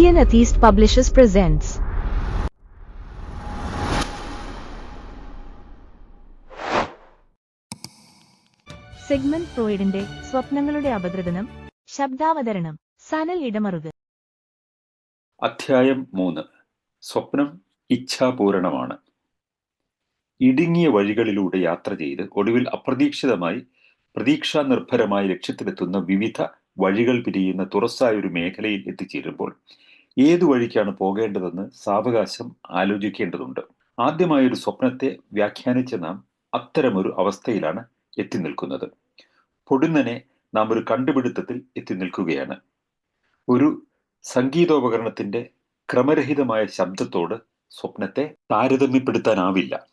Indian Atheist Publishers presents. Sigmund ഫ്രോയിഡിന്റെ സ്വപ്നങ്ങളുടെ അപഗ്രഥനം ശബ്ദാവതരണം സനൽ ഇടമറുക്. അധ്യായം മൂന്ന്. സ്വപ്നം ഇച്ഛാപൂരണമാണ്. ഇടുങ്ങിയ വഴികളിലൂടെ യാത്ര ചെയ്ത് ഒടുവിൽ അപ്രതീക്ഷിതമായി പ്രതീക്ഷാ നിർഭരമായ ലക്ഷ്യത്തിലെത്തുന്ന വിവിധ വഴികൾ പിരിയുന്ന തുറസായ ഒരു മേഖലയിൽ എത്തിച്ചേരുമ്പോൾ ഏതു വഴിക്കാണ് പോകേണ്ടതെന്ന് സാവകാശം ആലോചിക്കേണ്ടതുണ്ട്. ആദ്യമായ ഒരു സ്വപ്നത്തെ വ്യാഖ്യാനിച്ച നാം അത്തരമൊരു അവസ്ഥയിലാണ് എത്തി നിൽക്കുന്നത് പൊടുന്നനെ നാം ഒരു കണ്ടുപിടുത്തത്തിൽ എത്തി നിൽക്കുകയാണ് ഒരു സംഗീതോപകരണത്തിന്റെ ക്രമരഹിതമായ ശബ്ദത്തോട് സ്വപ്നത്തെ താരതമ്യപ്പെടുത്താനാവില്ല.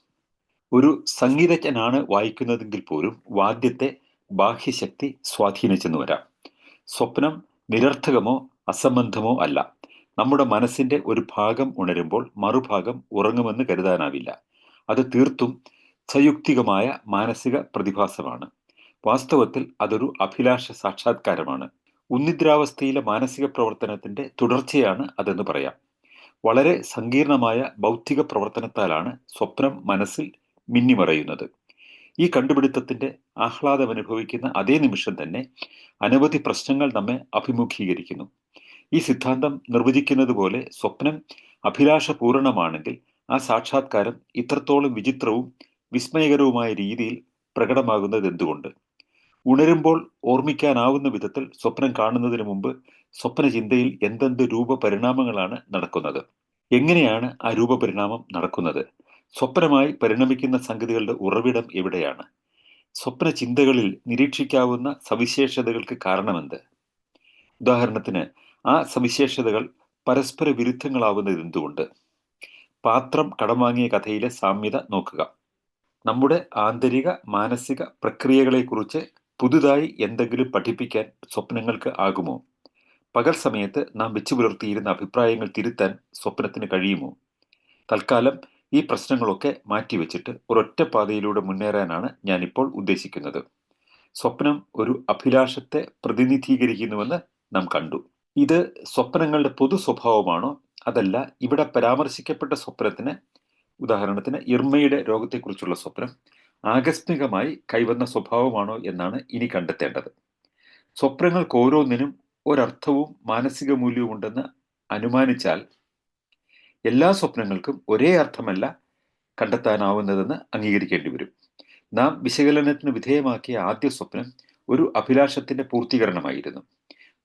ഒരു സംഗീതജ്ഞനാണ് വായിക്കുന്നതെങ്കിൽ പോലും വാദ്യത്തെ ബാഹ്യശക്തി സ്വാധീനിച്ചെന്ന് വരാം. സ്വപ്നം നിരർത്ഥകമോ അസംബന്ധമോ അല്ല. നമ്മുടെ മനസ്സിന്റെ ഒരു ഭാഗം ഉണരുമ്പോൾ മറുഭാഗം ഉറങ്ങുമെന്ന് കരുതാനാവില്ല. അത് തീർത്തും സയുക്തികമായ മാനസിക പ്രതിഭാസമാണ്. വാസ്തവത്തിൽ അതൊരു അഭിലാഷ സാക്ഷാത്കാരമാണ്. ഉന്നിദ്രാവസ്ഥയിലെ മാനസിക പ്രവർത്തനത്തിന്റെ തുടർച്ചയാണ് അതെന്ന് പറയാം. വളരെ സങ്കീർണമായ ഭൗതിക പ്രവർത്തനത്താലാണ് സ്വപ്നം മനസ്സിൽ മിന്നിമറയുന്നത്. ഈ കണ്ടുപിടുത്തത്തിന്റെ ആഹ്ലാദം അനുഭവിക്കുന്ന അതേ നിമിഷം തന്നെ അനവധി പ്രശ്നങ്ങൾ നമ്മെ അഭിമുഖീകരിക്കുന്നു. ഈ സിദ്ധാന്തം നിർവചിക്കുന്നത് പോലെ സ്വപ്നം അഭിലാഷപൂർണമാണെങ്കിൽ ആ സാക്ഷാത്കാരം ഇത്രത്തോളം വിചിത്രവും വിസ്മയകരവുമായ രീതിയിൽ പ്രകടമാകുന്നത് എന്തുകൊണ്ട്? ഉണരുമ്പോൾ ഓർമ്മിക്കാനാവുന്ന വിധത്തിൽ സ്വപ്നം കാണുന്നതിന് മുമ്പ് സ്വപ്നചിന്തയിൽ എന്തെന്ത് രൂപപരിണാമങ്ങളാണ് നടക്കുന്നത്? എങ്ങനെയാണ് ആ രൂപപരിണാമം നടക്കുന്നത്? സ്വപ്നമായി പരിണമിക്കുന്ന സംഗതികളുടെ ഉറവിടം എവിടെയാണ്? സ്വപ്ന ചിന്തകളിൽ നിരീക്ഷിക്കാവുന്ന സവിശേഷതകൾക്ക് കാരണമെന്ത്? ഉദാഹരണത്തിന് ആ സവിശേഷതകൾ പരസ്പര വിരുദ്ധങ്ങളാവുന്നത് എന്തുകൊണ്ട്? പാത്രം കടമാങ്ങിയ കഥയിലെ സാമ്യത നോക്കുക. നമ്മുടെ ആന്തരിക മാനസിക പ്രക്രിയകളെക്കുറിച്ച് പുതുതായി എന്തെങ്കിലും പഠിപ്പിക്കാൻ സ്വപ്നങ്ങൾക്ക് ആകുമോ? പകൽ സമയത്ത് നാം വെച്ചു പുലർത്തിയിരുന്ന അഭിപ്രായങ്ങൾ തിരുത്താൻ സ്വപ്നത്തിന് കഴിയുമോ? തൽക്കാലം ഈ പ്രശ്നങ്ങളൊക്കെ മാറ്റിവെച്ചിട്ട് ഒരൊറ്റ പാതയിലൂടെ മുന്നേറാനാണ് ഞാനിപ്പോൾ ഉദ്ദേശിക്കുന്നത്. സ്വപ്നം ഒരു അഭിലാഷത്തെ പ്രതിനിധീകരിക്കുന്നുവെന്ന് നാം കണ്ടു. ഇത് സ്വപ്നങ്ങളുടെ പൊതു സ്വഭാവമാണോ? അതല്ല ഇവിടെ പരാമർശിക്കപ്പെട്ട സ്വപ്നത്തിന് ഉദാഹരണത്തിന് ഇർമയുടെ രോഗത്തെക്കുറിച്ചുള്ള സ്വപ്നം ആകസ്മികമായി കൈവന്ന സ്വഭാവമാണോ എന്നാണ് ഇനി കണ്ടെത്തേണ്ടത്. സ്വപ്നങ്ങൾക്ക് ഓരോന്നിനും ഒരർത്ഥവും മാനസിക മൂല്യവും ഉണ്ടെന്ന് അനുമാനിച്ചാൽ എല്ലാ സ്വപ്നങ്ങൾക്കും ഒരേ അർത്ഥമല്ല കണ്ടെത്താനാവുന്നതെന്ന് അംഗീകരിക്കേണ്ടി വരും. നാം വിശകലനത്തിന് വിധേയമാക്കിയ ആദ്യ സ്വപ്നം ഒരു അഭിലാഷത്തിന്റെ പൂർത്തീകരണമായിരുന്നു.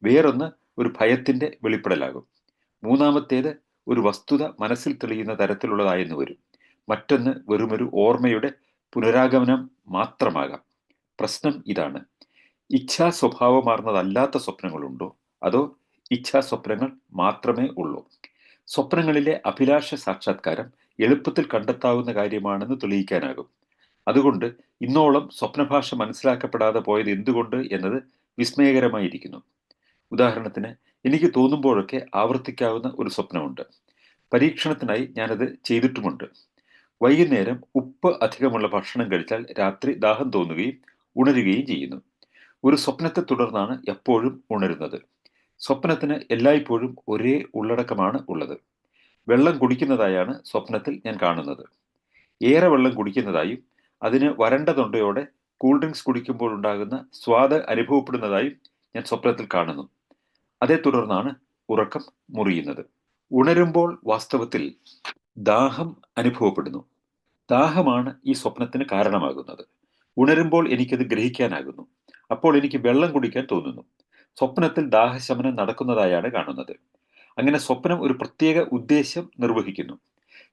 വേറൊന്ന് ഒരു ഭയത്തിന്റെ വെളിപ്പെടലാകും. മൂന്നാമത്തേത് ഒരു വസ്തുത മനസ്സിൽ തെളിയുന്ന തരത്തിലുള്ളതായെന്ന് വരും. മറ്റൊന്ന് വെറുമൊരു ഓർമ്മയുടെ പുനരാഗമനം മാത്രമാകാം. പ്രശ്നം ഇതാണ്. ഇച്ഛാ സ്വഭാവമാർന്നതല്ലാത്ത സ്വപ്നങ്ങളുണ്ടോ? അതോ ഇച്ഛാ സ്വപ്നങ്ങൾ മാത്രമേ ഉള്ളൂ? സ്വപ്നങ്ങളിലെ അഭിലാഷ സാക്ഷാത്കാരം എളുപ്പത്തിൽ കണ്ടെത്താവുന്ന കാര്യമാണെന്ന് തെളിയിക്കാനാകും. അതുകൊണ്ട് ഇന്നോളം സ്വപ്നഭാഷ മനസ്സിലാക്കപ്പെടാതെ പോയത് എന്തുകൊണ്ട് എന്നത് വിസ്മയകരമായിരിക്കുന്നു. ഉദാഹരണത്തിന് എനിക്ക് തോന്നുമ്പോഴൊക്കെ ആവർത്തിക്കാവുന്ന ഒരു സ്വപ്നമുണ്ട്. പരീക്ഷണത്തിനായി ഞാനത് ചെയ്തിട്ടുമുണ്ട്. വൈകുന്നേരം ഉപ്പ് അധികമുള്ള ഭക്ഷണം കഴിച്ചാൽ രാത്രി ദാഹം തോന്നുകയും ഉണരുകയും ചെയ്യുന്നു. ഒരു സ്വപ്നത്തെ തുടർന്നാണ് എപ്പോഴും ഉണരുന്നത്. സ്വപ്നത്തിന് എല്ലായ്പ്പോഴും ഒരേ ഉള്ളടക്കമാണ് ഉള്ളത്. വെള്ളം കുടിക്കുന്നതായാണ് സ്വപ്നത്തിൽ ഞാൻ കാണുന്നത്. ഏറെ വെള്ളം കുടിക്കുന്നതായും അതിന് വരണ്ട തൊണ്ടയോടെ കൂൾ ഡ്രിങ്ക്സ് കുടിക്കുമ്പോൾ ഉണ്ടാകുന്ന സ്വാദ് അനുഭവപ്പെടുന്നതായും ഞാൻ സ്വപ്നത്തിൽ കാണുന്നു. അതേ തുടർന്നാണ് ഉറക്കം മുറിയുന്നത്. ഉണരുമ്പോൾ വാസ്തവത്തിൽ ദാഹം അനുഭവപ്പെടുന്നു. ദാഹമാണ് ഈ സ്വപ്നത്തിന് കാരണമാകുന്നത്. ഉണരുമ്പോൾ എനിക്കത് ഗ്രഹിക്കാനാകുന്നു. അപ്പോൾ എനിക്ക് വെള്ളം കുടിക്കാൻ തോന്നുന്നു. സ്വപ്നത്തിൽ ദാഹശമനം നടക്കുന്നതായാണ് കാണുന്നത്. അങ്ങനെ സ്വപ്നം ഒരു പ്രത്യേക ഉദ്ദേശം നിർവഹിക്കുന്നു.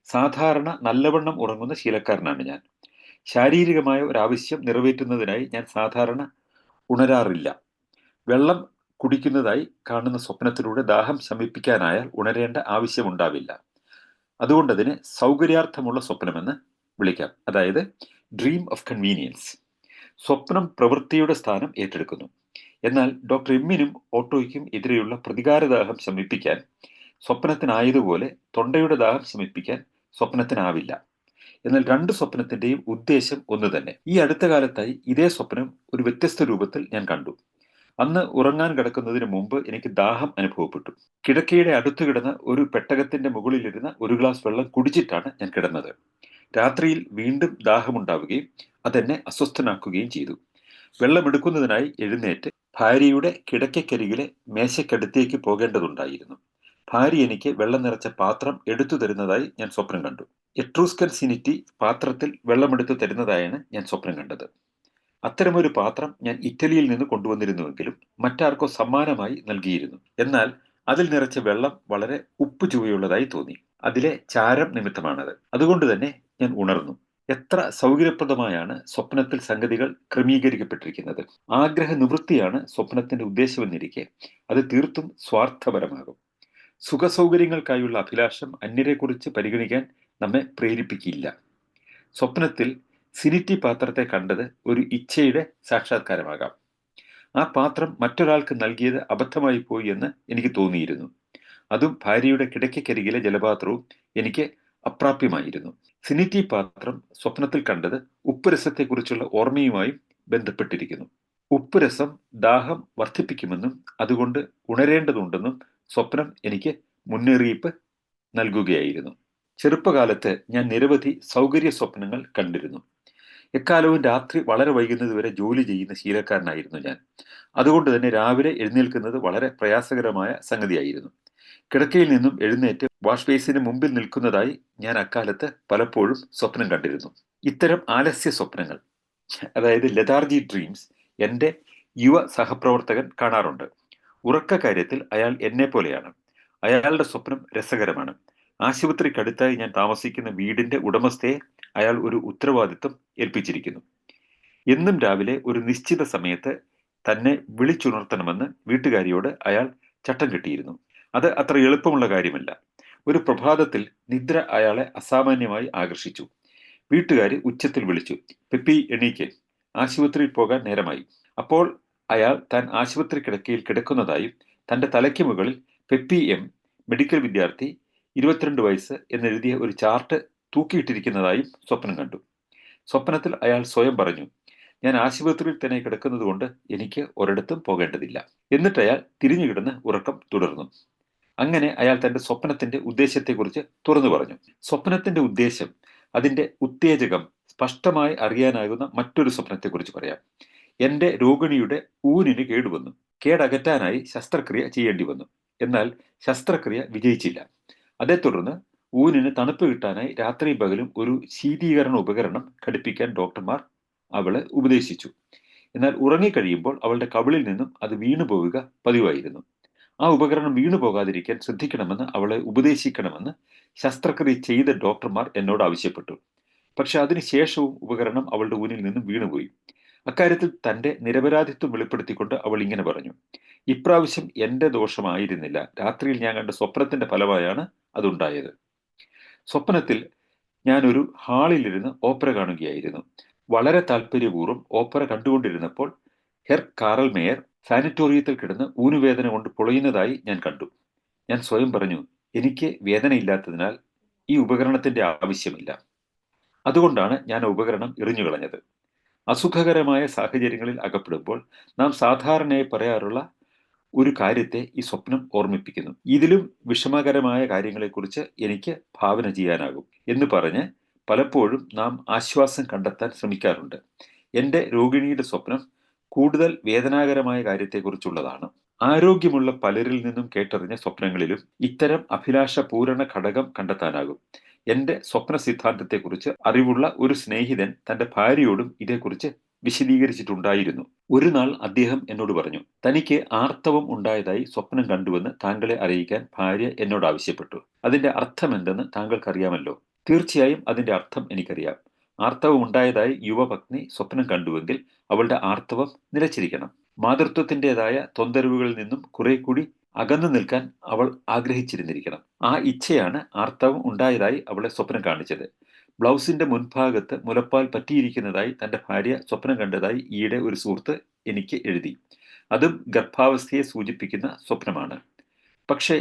സാധാരണ നല്ലവണ്ണം ഉറങ്ങുന്ന ശീലക്കാരനാണ് ഞാൻ. ശാരീരികമായ ഒരു ആവശ്യം നിറവേറ്റുന്നതിനായി ഞാൻ സാധാരണ ഉണരാറില്ല. വെള്ളം കുടിക്കുന്നതായി കാണുന്ന സ്വപ്നത്തിലൂടെ ദാഹം ശമിപ്പിക്കാനായാൽ ഉണരേണ്ട ആവശ്യമുണ്ടാവില്ല. അതുകൊണ്ട് അതിന് സൗകര്യാർത്ഥമുള്ള സ്വപ്നമെന്ന് വിളിക്കാം. അതായത് ഡ്രീം ഓഫ് കൺവീനിയൻസ് സ്വപ്നം പ്രവൃത്തിയുടെ സ്ഥാനം ഏറ്റെടുക്കുന്നു. എന്നാൽ ഡോക്ടർ എമ്മിനും ഓട്ടോയ്ക്കും എതിരെയുള്ള പ്രതികാരദാഹം ശമിപ്പിക്കാൻ സ്വപ്നത്തിനായതുപോലെ തൊണ്ടയുടെ ദാഹം ശമിപ്പിക്കാൻ സ്വപ്നത്തിനാവില്ല. എന്നാൽ രണ്ട് സ്വപ്നത്തിന്റെയും ഉദ്ദേശം ഒന്ന് തന്നെ. ഈ അടുത്ത കാലത്തായി ഇതേ സ്വപ്നം ഒരു വ്യത്യസ്ത രൂപത്തിൽ ഞാൻ കണ്ടു. അന്ന് ഉറങ്ങാൻ കിടക്കുന്നതിന് മുമ്പ് എനിക്ക് ദാഹം അനുഭവപ്പെട്ടു. കിടക്കയുടെ അടുത്ത് കിടന്ന ഒരു പെട്ടകത്തിന്റെ മുകളിലിരുന്ന ഒരു ഗ്ലാസ് വെള്ളം കുടിച്ചിട്ടാണ് ഞാൻ കിടന്നത്. രാത്രിയിൽ വീണ്ടും ദാഹമുണ്ടാവുകയും അതെന്നെ അസ്വസ്ഥനാക്കുകയും ചെയ്തു. വെള്ളമെടുക്കുന്നതിനായി എഴുന്നേറ്റ് ഭാര്യയുടെ കിടക്കക്കരികിലെ മേശക്കടുത്തേക്ക് പോകേണ്ടതുണ്ടായിരുന്നു. ഭാര്യ എനിക്ക് വെള്ളം നിറച്ച പാത്രം എടുത്തു തരുന്നതായി ഞാൻ സ്വപ്നം കണ്ടു. എട്രൂസ്കൻ സിനിറ്റി പാത്രത്തിൽ വെള്ളമെടുത്തു തരുന്നതായാണ് ഞാൻ സ്വപ്നം കണ്ടത്. അത്തരമൊരു പാത്രം ഞാൻ ഇറ്റലിയിൽ നിന്ന് കൊണ്ടുവന്നിരുന്നുവെങ്കിലും മറ്റാർക്കോ സമ്മാനമായി നൽകിയിരുന്നു. എന്നാൽ അതിൽ നിറച്ച വെള്ളം വളരെ ഉപ്പ് ചുവയുള്ളതായി തോന്നി. അതിലെ ചാരം നിമിത്തമാണത്. അതുകൊണ്ട് തന്നെ ഞാൻ ഉണർന്നു. എത്ര സൗകര്യപ്രദമായാണ് സ്വപ്നത്തിൽ സംഗതികൾ ക്രമീകരിക്കപ്പെട്ടിരിക്കുന്നത്. ആഗ്രഹ നിവൃത്തിയാണ് സ്വപ്നത്തിന്റെ ഉദ്ദേശമെന്നിരിക്കെ അത് തീർത്തും സ്വാർത്ഥപരമാകും. സുഖസൗകര്യങ്ങൾക്കായുള്ള അഭിലാഷം അന്യരെക്കുറിച്ച് പരിഗണിക്കാൻ നമ്മെ പ്രേരിപ്പിക്കില്ല. സ്വപ്നത്തിൽ സിനിറ്റി പാത്രത്തെ കണ്ടത് ഒരു ഇച്ഛയുടെ സാക്ഷാത്കാരമാകാം. ആ പാത്രം മറ്റൊരാൾക്ക് നൽകിയത് അബദ്ധമായി പോയി എന്ന് എനിക്ക് തോന്നിയിരുന്നു. അതും ഭാര്യയുടെ കിടക്കക്കരികിലെ ജലപാത്രവും എനിക്ക് അപ്രാപ്യമായിരുന്നു. സിനിറ്റി പാത്രം സ്വപ്നത്തിൽ കണ്ടത് ഉപ്പുരസത്തെക്കുറിച്ചുള്ള ഓർമ്മയുമായും ബന്ധപ്പെട്ടിരിക്കുന്നു. ഉപ്പുരസം ദാഹം വർദ്ധിപ്പിക്കുമെന്നും അതുകൊണ്ട് ഉണരേണ്ടതുണ്ടെന്നും സ്വപ്നം എനിക്ക് മുന്നറിയിപ്പ് നൽകുകയായിരുന്നു. ചെറുപ്പകാലത്ത് ഞാൻ നിരവധി സൗകര്യ സ്വപ്നങ്ങൾ കണ്ടിരുന്നു. എക്കാലവും രാത്രി വളരെ വൈകുന്നത് വരെ ജോലി ചെയ്യുന്ന ശീലക്കാരനായിരുന്നു ഞാൻ. അതുകൊണ്ട് തന്നെ രാവിലെ എഴുന്നേൽക്കുന്നത് വളരെ പ്രയാസകരമായ സംഗതിയായിരുന്നു. കിടക്കയിൽ നിന്നും എഴുന്നേറ്റ് വാഷ് ബേസിന് മുമ്പിൽ നിൽക്കുന്നതായി ഞാൻ അക്കാലത്ത് പലപ്പോഴും സ്വപ്നം കണ്ടിരുന്നു. ഇത്തരം ആലസ്യ സ്വപ്നങ്ങൾ അതായത് ലതാർജി ഡ്രീംസ് എന്റെ യുവ സഹപ്രവർത്തകൻ കാണാറുണ്ട്. ഉറക്ക കാര്യത്തിൽ അയാൾ എന്നെ പോലെയാണ്. അയാളുടെ സ്വപ്നം രസകരമാണ്. ആശുപത്രിക്കടുത്തായി ഞാൻ താമസിക്കുന്ന വീടിന്റെ ഉടമസ്ഥയെ അയാൾ ഒരു ഉത്തരവാദിത്വം ഏൽപ്പിച്ചിരിക്കുന്നു. എന്നും രാവിലെ ഒരു നിശ്ചിത സമയത്ത് തന്നെ വിളിച്ചുണർത്തണമെന്ന് വീട്ടുകാരിയോട് അയാൾ ചട്ടം കിട്ടിയിരുന്നു. അത് അത്ര എളുപ്പമുള്ള കാര്യമല്ല. ഒരു പ്രഭാതത്തിൽ നിദ്ര അയാളെ അസാമാന്യമായി ആകർഷിച്ചു. വീട്ടുകാരി ഉച്ചത്തിൽ വിളിച്ചു പെപ്പി എണീക്ക്. ആശുപത്രിയിൽ പോകാൻ നേരമായി. അപ്പോൾ അയാൾ താൻ ആശുപത്രി കിടക്കയിൽ കിടക്കുന്നതായും തന്റെ തലയ്ക്ക് മുകളിൽ പെപ്പി എം മെഡിക്കൽ വിദ്യാർത്ഥി ഇരുപത്തിരണ്ട് വയസ്സ് എന്നെഴുതിയ ഒരു ചാർട്ട് തൂക്കിയിട്ടിരിക്കുന്നതായും സ്വപ്നം കണ്ടു. സ്വപ്നത്തിൽ അയാൾ സ്വയം പറഞ്ഞു ഞാൻ ആശുപത്രിയിൽ തന്നെ കിടക്കുന്നതുകൊണ്ട് എനിക്ക് ഒരിടത്തും പോകേണ്ടതില്ല. എന്നിട്ട് അയാൾ തിരിഞ്ഞു കിടന്ന് ഉറക്കം തുടർന്നു. അങ്ങനെ അയാൾ തന്റെ സ്വപ്നത്തിന്റെ ഉദ്ദേശത്തെക്കുറിച്ച് തുറന്നു പറഞ്ഞു. സ്വപ്നത്തിന്റെ ഉദ്ദേശം അതിന്റെ ഉത്തേജകം സ്പഷ്ടമായി അറിയാനാകുന്ന മറ്റൊരു സ്വപ്നത്തെക്കുറിച്ച് പറയാം. എന്റെ രോഗിണിയുടെ ഊനിന് കേടുവന്നു. കേടകറ്റാനായി ശസ്ത്രക്രിയ ചെയ്യേണ്ടി വന്നു. എന്നാൽ ശസ്ത്രക്രിയ വിജയിച്ചില്ല. അതേ തുടർന്ന് ഊനിന് തണുപ്പ് കിട്ടാനായി രാത്രി പകലും ഒരു ശീതീകരണ ഉപകരണം ഘടിപ്പിക്കാൻ ഡോക്ടർമാർ അവളെ ഉപദേശിച്ചു. എന്നാൽ ഉറങ്ങിക്കഴിയുമ്പോൾ അവളുടെ കവിളിൽ നിന്നും അത് വീണു പോവുക പതിവായിരുന്നു. ആ ഉപകരണം വീണു പോകാതിരിക്കാൻ ശ്രദ്ധിക്കണമെന്ന് അവളെ ഉപദേശിക്കണമെന്ന് ശസ്ത്രക്രിയ ചെയ്ത ഡോക്ടർമാർ എന്നോട് ആവശ്യപ്പെട്ടു. പക്ഷെ അതിനുശേഷവും ഉപകരണം അവളുടെ ഊനിൽ നിന്നും വീണുപോയി അക്കാര്യത്തിൽ തന്റെ നിരപരാധിത്വം വെളിപ്പെടുത്തിക്കൊണ്ട് അവൾ ഇങ്ങനെ പറഞ്ഞു. ഇപ്രാവശ്യം എന്റെ ദോഷമായിരുന്നില്ല. രാത്രിയിൽ ഞാൻ കണ്ട സ്വപ്നത്തിന്റെ ഫലമായാണ് അതുണ്ടായത്. സ്വപ്നത്തിൽ ഞാനൊരു ഹാളിലിരുന്ന് ഓപ്പറ കാണുകയായിരുന്നു. വളരെ താല്പര്യപൂർവം ഓപ്പറ കണ്ടുകൊണ്ടിരുന്നപ്പോൾ ഹെർ കാറൽ മേയർ സാനിറ്റോറിയത്തിൽ കിടന്ന് ഊനുവേദന കൊണ്ട് പൊളയുന്നതായി ഞാൻ കണ്ടു. ഞാൻ സ്വയം പറഞ്ഞു എനിക്ക് വേദനയില്ലാത്തതിനാൽ ഈ ഉപകരണത്തിന്റെ ആവശ്യമില്ല. അതുകൊണ്ടാണ് ഞാൻ ഉപകരണം എറിഞ്ഞു കളഞ്ഞത്. അസുഖകരമായ സാഹചര്യങ്ങളിൽ അകപ്പെടുമ്പോൾ നാം സാധാരണയായി പറയാറുള്ള ഒരു കാര്യത്തെ ഈ സ്വപ്നം ഓർമ്മിപ്പിക്കുന്നു. ഇതിലും വിഷമകരമായ കാര്യങ്ങളെക്കുറിച്ച് എനിക്ക് ഭാവന ചെയ്യാനാകും എന്ന് പറഞ്ഞ് പലപ്പോഴും നാം ആശ്വാസം കണ്ടെത്താൻ ശ്രമിക്കാറുണ്ട്. എന്റെ രോഗിണിയുടെ സ്വപ്നം കൂടുതൽ വേദനാകരമായ കാര്യത്തെക്കുറിച്ചുള്ളതാണ്. ആരോഗ്യമുള്ള പലരിൽ നിന്നും കേട്ടറിഞ്ഞ സ്വപ്നങ്ങളിലും ഇത്തരം അഭിലാഷ പൂരണ ഘടകം കണ്ടെത്താനാകും. എന്റെ സ്വപ്ന സിദ്ധാന്തത്തെക്കുറിച്ച് അറിവുള്ള ഒരു സ്നേഹിതൻ തന്റെ ഭാര്യയോടും ഇതേക്കുറിച്ച് വിശദീകരിച്ചിട്ടുണ്ടായിരുന്നു. ഒരു നാൾ അദ്ദേഹം എന്നോട് പറഞ്ഞു തനിക്ക് ആർത്തവം ഉണ്ടായതായി സ്വപ്നം കണ്ടുവെന്ന് താങ്കളെ അറിയിക്കാൻ ഭാര്യ എന്നോട് ആവശ്യപ്പെട്ടു. അതിന്റെ അർത്ഥം എന്തെന്ന് താങ്കൾക്കറിയാമല്ലോ. തീർച്ചയായും അതിന്റെ അർത്ഥം എനിക്കറിയാം. ആർത്തവം ഉണ്ടായതായി യുവപത്നി സ്വപ്നം കണ്ടുവെങ്കിൽ അവളുടെ ആർത്തവം നിലച്ചിരിക്കണം. മാതൃത്വത്തിന്റെതായ തൊന്തരവുകളിൽ നിന്നും കുറെ കൂടി അകന്നു നിൽക്കാൻ അവൾ ആഗ്രഹിച്ചിരുന്നിരിക്കണം. ആ ഇച്ഛയാണ് ആർത്തവം ഉണ്ടായതായി അവളെ സ്വപ്നം കാണിച്ചത്. ബ്ലൗസിന്റെ മുൻഭാഗത്ത് മുലപ്പാൽ പറ്റിയിരിക്കുന്നതായി തന്റെ ഭാര്യ സ്വപ്നം കണ്ടതായി ഈയിടെ ഒരു സുഹൃത്ത് എനിക്ക് എഴുതി. അതും ഗർഭാവസ്ഥയെ സൂചിപ്പിക്കുന്ന സ്വപ്നമാണ്. പക്ഷേ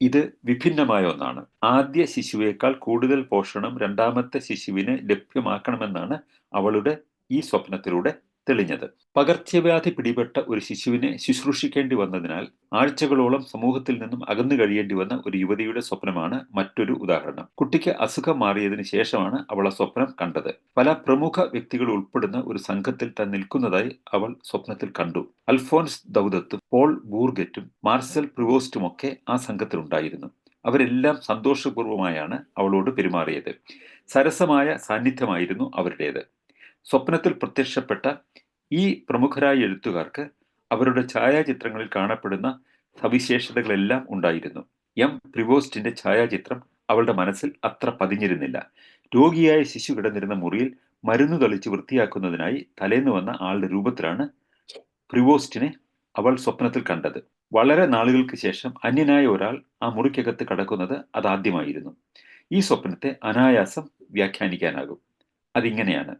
ഇത് വിഭിന്നമായ ഒന്നാണ്. ആദ്യ ശിശുവേക്കാൾ കൂടുതൽ പോഷണം രണ്ടാമത്തെ ശിശുവിന് ലഭ്യമാക്കണമെന്നാണ് അവളുടെ ഈ സ്വപ്നത്തിലൂടെ തെളിഞ്ഞത്. പകർച്ചവ്യാധി പിടിപെട്ട ഒരു ശിശുവിനെ ശുശ്രൂഷിക്കേണ്ടി വന്നതിനാൽ ആഴ്ചകളോളം സമൂഹത്തിൽ നിന്നും അകന്നു കഴിയേണ്ടി വന്ന ഒരു യുവതിയുടെ സ്വപ്നമാണ് മറ്റൊരു ഉദാഹരണം. കുട്ടിക്ക് അസുഖം മാറിയതിനു ശേഷമാണ് അവൾ ആ സ്വപ്നം കണ്ടത്. പല പ്രമുഖ വ്യക്തികൾ ഉൾപ്പെടുന്ന ഒരു സംഘത്തിൽ താൻ നിൽക്കുന്നതായി അവൾ സ്വപ്നത്തിൽ കണ്ടു. അൽഫോൻസ് ദൗദത്തും പോൾ ബൂർഗറ്റും മാർസൽ പ്രിവോസ്റ്റും ഒക്കെ ആ സംഘത്തിലുണ്ടായിരുന്നു. അവരെല്ലാം സന്തോഷപൂർവമായാണ് അവളോട് പെരുമാറിയത്. സരസമായ സാന്നിധ്യമായിരുന്നു അവരുടേത്. സ്വപ്നത്തിൽ പ്രത്യക്ഷപ്പെട്ട ഈ പ്രമുഖരായ എഴുത്തുകാർക്ക് അവരുടെ ഛായാചിത്രങ്ങളിൽ കാണപ്പെടുന്ന സവിശേഷതകളെല്ലാം ഉണ്ടായിരുന്നു. എം. പ്രിവോസ്റ്റിന്റെ ഛായാചിത്രം അവളുടെ മനസ്സിൽ അത്ര പതിഞ്ഞിരുന്നില്ല. രോഗിയായ ശിശു കിടന്നിരുന്ന മുറിയിൽ മരുന്ന് തളിച്ച് വൃത്തിയാക്കുന്നതിനായി തലേന്ന് വന്ന ആളുടെ രൂപത്തിലാണ് പ്രിവോസ്റ്റിനെ അവൾ സ്വപ്നത്തിൽ കണ്ടത്. വളരെ നാളുകൾക്ക് ശേഷം അന്യനായ ഒരാൾ ആ മുറിക്കകത്ത് കടക്കുന്നത് അതാദ്യമായിരുന്നു. ഈ സ്വപ്നത്തെ അനായാസം വ്യാഖ്യാനിക്കാനാകും. അതിങ്ങനെയാണ്.